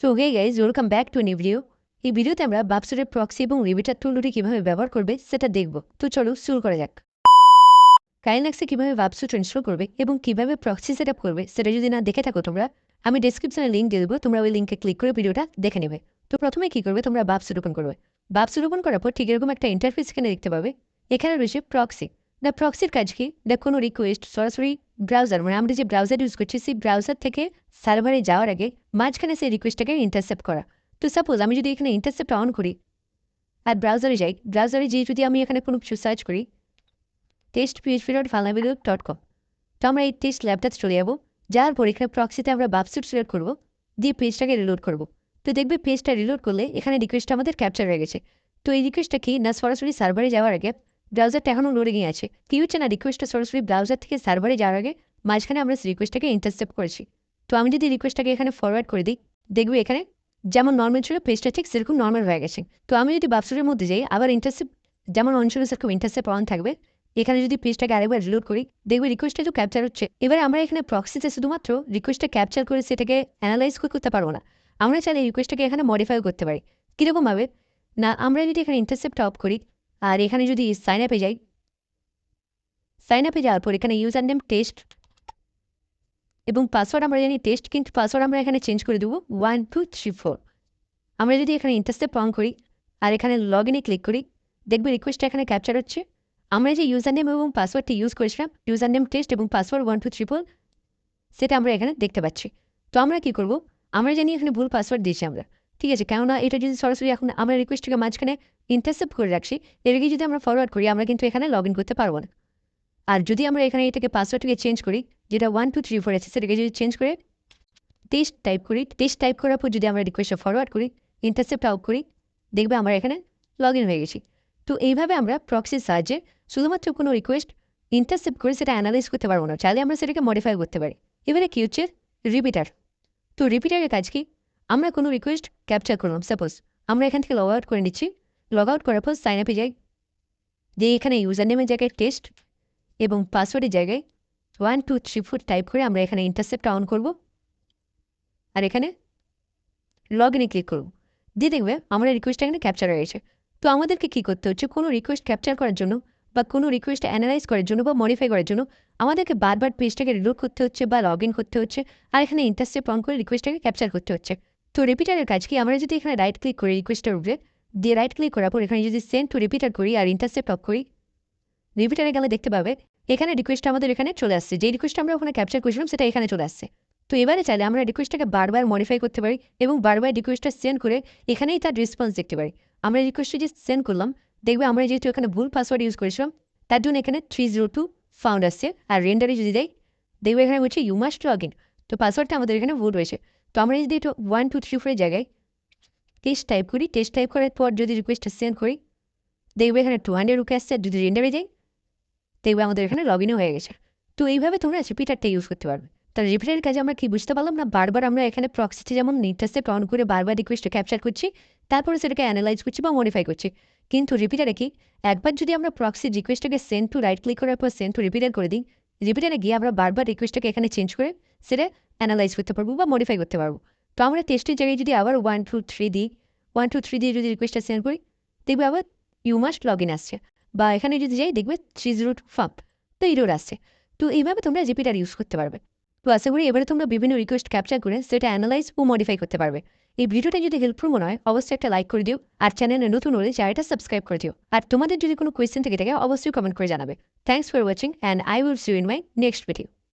So hey guys welcome back to new video এই ভিডিওতে আমরা বাপসুরের প্রক্সি এবং রিবিটার টুল দুটি কীভাবে ব্যবহার করবে সেটা দেখব। তো চলো শুরু করা যাক। কাইনাক্সে কীভাবে বাপসুট ইনস্টল করবে এবং কীভাবে প্রক্সি সেট করবে সেটা যদি না দেখে থাকো তোমরা, আমি ডিসক্রিপশনে লিঙ্ক দিয়ে দেবো, তোমরা ওই লিঙ্কে ক্লিক করে ভিডিওটা দেখে নেবে। তো প্রথমে কী করবে তোমরা বাপসুট ওপেন করবে। বাপসুট ওপেন করার পর ঠিক এরকম একটা ইন্টারফেস এখানে দেখতে পাবে। এখানে রয়েছে প্রক্সি দ্য প্রক্সির কাজ কি? দ্য কোনো রিকোয়েস্ট সরাসরি ব্রাউজার মানে আমরা যে ব্রাউজার ইউজ করছি, সেই ব্রাউজার থেকে সার্ভারে যাওয়ার আগে মাঝখানে সেই রিকোয়েস্টটাকে ইন্টারসেপ্ট করা। তো সাপোজ আমি যদি এখানে ইন্টারসেপ্ট অন করি আর ব্রাউজারে যাই ব্রাউজারে যেয়ে যদি আমি এখানে কোনো কিছু সার্চ করি টেস্ট পিএইচপি ডট ফালাবিল ডট কম তো আমরা এই টেস্ট ল্যাবটাতে চলে যাব। যাওয়ার পর এখানে প্রক্সিতে আমরা বাপসুট সিলেক্ট করব, দিয়ে পেজটাকে রিলোড করব। তো দেখবে পেজটা রিলোড করলে এখানে রিকোয়েস্টটা আমাদের ক্যাপচার হয়ে গেছে। তো এই রিকোয়েস্টটা কি? না সরাসরি সার্ভারে যাওয়ার আগে ব্রাউজারটা এখনও লোডে গিয়ে আছে। কি হচ্ছে না? রিকোয়েস্টটা সরাসরি ব্রাউজার থেকে সার্ভারে যাওয়ার আগে মাঝখানে আমরা রিকোয়েস্টটাকে ইন্টারসেপ্ট করেছি। তো আমি যদি রিকোয়েস্টটাকে এখানে ফরওয়ার্ড করে দিই, দেখবে এখানে যেমন নর্মাল ছিল পেজটা ঠিক সেরকম নর্মাল হয়ে গেছে। তো আমি যদি বাপসুরের মধ্যে যাই, আবার ইন্টারসেপ্ট যেমন অন ছিল সেরকম ইন্টারসেপ্ট অন থাকবে। এখানে যদি পেজটাকে আরেকবার রিলোড করি, দেখবে রিকোয়েস্টটা তো ক্যাপচার হচ্ছে। এবার আমরা এখানে প্রক্সিতে শুধুমাত্র রিকোয়েস্টটা ক্যাপচার করে সেটাকে অ্যানালাইজ করতে পারব না। আমরা চাইলে রিকোয়েস্টটাকে এখানে মডিফাই করতে পারি। কীরকমভাবে? না, আমরা যদি এখানে ইন্টারসেপ্টটা অফ করি আর এখানে যদি সাইন আপে যাই সাইন আপে যাওয়ার পর এখানে ইউজার নেম টেস্ট এবং পাসওয়ার্ড আমরা জানি টেস্ট কিন্তু পাসওয়ার্ড আমরা এখানে চেঞ্জ করে দেবো ওয়ান টু থ্রি ফোর আমরা যদি এখানে ইন্টারসেপ্ট অন করি আর এখানে লগ ইনে ক্লিক করি, দেখবে রিকোয়েস্টটা এখানে ক্যাপচার হচ্ছে। আমরা যে ইউজার নেম এবং পাসওয়ার্ডটি ইউজ করেছিলাম ইউজার নেম টেস্ট এবং password one two three four সেটা আমরা এখানে দেখতে পাচ্ছি। তো আমরা কি করব? আমরা জানি এখানে ভুল পাসওয়ার্ড দিয়েছি আমরা। ঠিক আছে, কেননা এটা যদি সরাসরি এখন আমরা রিকোয়েস্টটাকে মাঝখানে ইন্টারসেপ্ট করে রাখছি এটাকে যদি আমরা ফরওয়ার্ড করি, আমরা কিন্তু এখানে লগ করতে পারব না। আর যদি আমরা এখানে এটাকে পাসওয়ার্ডটাকে চেঞ্জ করি, যেটা ওয়ান টু থ্রি ফোর আছে, সেটাকে যদি চেঞ্জ করে টেস্ট টাইপ করি টেস্ট টাইপ করার পর যদি আমরা রিকোয়েস্টটা ফরওয়ার্ড করি ইন্টারসেপ্ট আউট করি, দেখবে আমরা এখানে লগ হয়ে গেছি। তো এইভাবে আমরা প্রক্সির সাহায্যে শুধুমাত্র কোনো রিকোয়েস্ট ইন্টারসেপ্ট করে সেটা অ্যানালাইজ করতে পারব না, চাইলে আমরা সেটাকে মডিফাই করতে পারি। এবারে কী হচ্ছে? রিপিটার তো রিপিটারের কাজ কি? আমরা কোনো রিকোয়েস্ট ক্যাপচার করলাম। সাপোজ আমরা এখান থেকে লগ আউট করে নিচ্ছি। লগ আউট করার পর সাইন আপে যাই। দিয়ে এখানে ইউজার নেমের জায়গায় টেস্ট এবং পাসওয়ার্ডের জায়গায় one two three four type করে আমরা এখানে ইন্টারসেপ্টটা অন করব। আর এখানে লগ ইনে ক্লিক করব। দিয়ে দেখবে আমরা রিকোয়েস্টটা এখানে ক্যাপচার হয়ে গেছে। তো আমাদেরকে কী করতে হচ্ছে? কোনো রিকোয়েস্ট ক্যাপচার করার জন্য বা কোনো রিকোয়েস্ট অ্যানালাইজ করার জন্য বা মডিফাই করার জন্য আমাদেরকে বারবার পেজটাকে রিলোড করতে হচ্ছে বা লগ ইন করতে হচ্ছে। আর এখানে ইন্টারসেপ্ট অন করে রিকোয়েস্টটাকে ক্যাপচার করতে হচ্ছে। তো রিপিটারের কাজ কি? আমরা যদি এখানে রাইট ক্লিক করি রিকোয়েস্টের উপরে, দিয়ে রাইট ক্লিক করার পর এখানে যদি সেন্ড টু রিপিটার করি আর ইন্টারসেপ্ট অফ করি রিপিটারে গেলে দেখতে পাবে, এখানে রিকোয়েস্ট আমাদের এখানে চলে আসছে। যে রিকোয়েস্টটা আমরা ওখানে ক্যাপচার করেছিলাম, সেটা এখানে চলে আসছে। তো এবারে চাইলে আমরা রিকোয়েস্টটাকে বারবার মডিফাই করতে পারি এবং বারবার রিকোয়েস্টটা সেন্ড করে এখানেই তার রেসপন্স দেখতে পারি। আমরা রিকোয়েস্টটা যে সেন্ড করলাম, দেখবে আমরা যেহেতু এখানে ভুল পাসওয়ার্ড ইউজ করেছিলাম, তার জন্য এখানে থ্রি জিরো টু ফাউন্ড আসছে। আর রেন্ডারে যদি দেয় দেখবে এখানে বলছে ইউ মাস্ট লগ ইন তো পাসওয়ার্ডটা আমাদের এখানে ভুল রয়েছে। তো আমরা যদি একটু ওয়ান টু থ্রি ফোরের জায়গায় টেস্ট টাইপ করি টেস্ট টাইপ করার পর যদি রিকোয়েস্টটা সেন্ড করি, দেখবে এখানে টু হান্ড্রেড রুকে আসছে যদি রেন্ডারে যাই, দেখবে আমাদের এখানে লগ ইনও হয়ে গেছে। তো এইভাবে তোমরা রিপিটারটা ইউজ করতে পারবে। তার রিপিটারের কাজে আমরা কি বুঝতে পারলাম না? বারবার আমরা এখানে প্রক্সিতে যেমন নিটাসে অন করে বারবার রিকোয়েস্টটা ক্যাপচার করছি, তারপরে সেটাকে অ্যানালাইজ করছি বা মডিফাই করছি। কিন্তু রিপিটারে কি? একবার যদি আমরা প্রক্সি রিকোয়েস্টটাকে সেন্ড টু রাইট ক্লিক করার পর সেন্ড টু রিপিটার করে দিই রিপিটারে গিয়ে আমরা বারবার রিকোয়েস্টটাকে এখানে চেঞ্জ করে, সেটা অ্যানালাইজ করতে পারব বা মডিফাই করতে পারব। তো আমরা টেস্টের জায়গায় যদি আবার ওয়ান টু থ্রি দিই ওয়ান টু থ্রি দিয়ে যদি রিকোয়েস্টটা সেন্ড করি, দেখবে আবার ইউ মাস্ট লগ ইন আসছে। বা এখানে যদি যাই, দেখবে থ্রি জিরো টু ফাপ তো ইরোর আসছে। তো এইভাবে তোমরা রিপিটার ইউজ করতে পারবে। তো আশা করি এবারে তোমরা বিভিন্ন রিকোয়েস্ট ক্যাপচার করে সেটা অ্যানালাইজ ও মডিফাই করতে পারবে। এই ভিডিওটা যদি হেল্পফুল মনে হয়, অবশ্যই একটা লাইক করে দিও, আর চ্যানেলে নতুন হলে চ্যানেলটা সাবস্ক্রাইব করে দিও। আর তোমাদের যদি কোনো কোয়েশ্চেন থেকে থাকে, অবশ্যই কমেন্ট করে জানাবে। Thanks for watching and I will see in my next video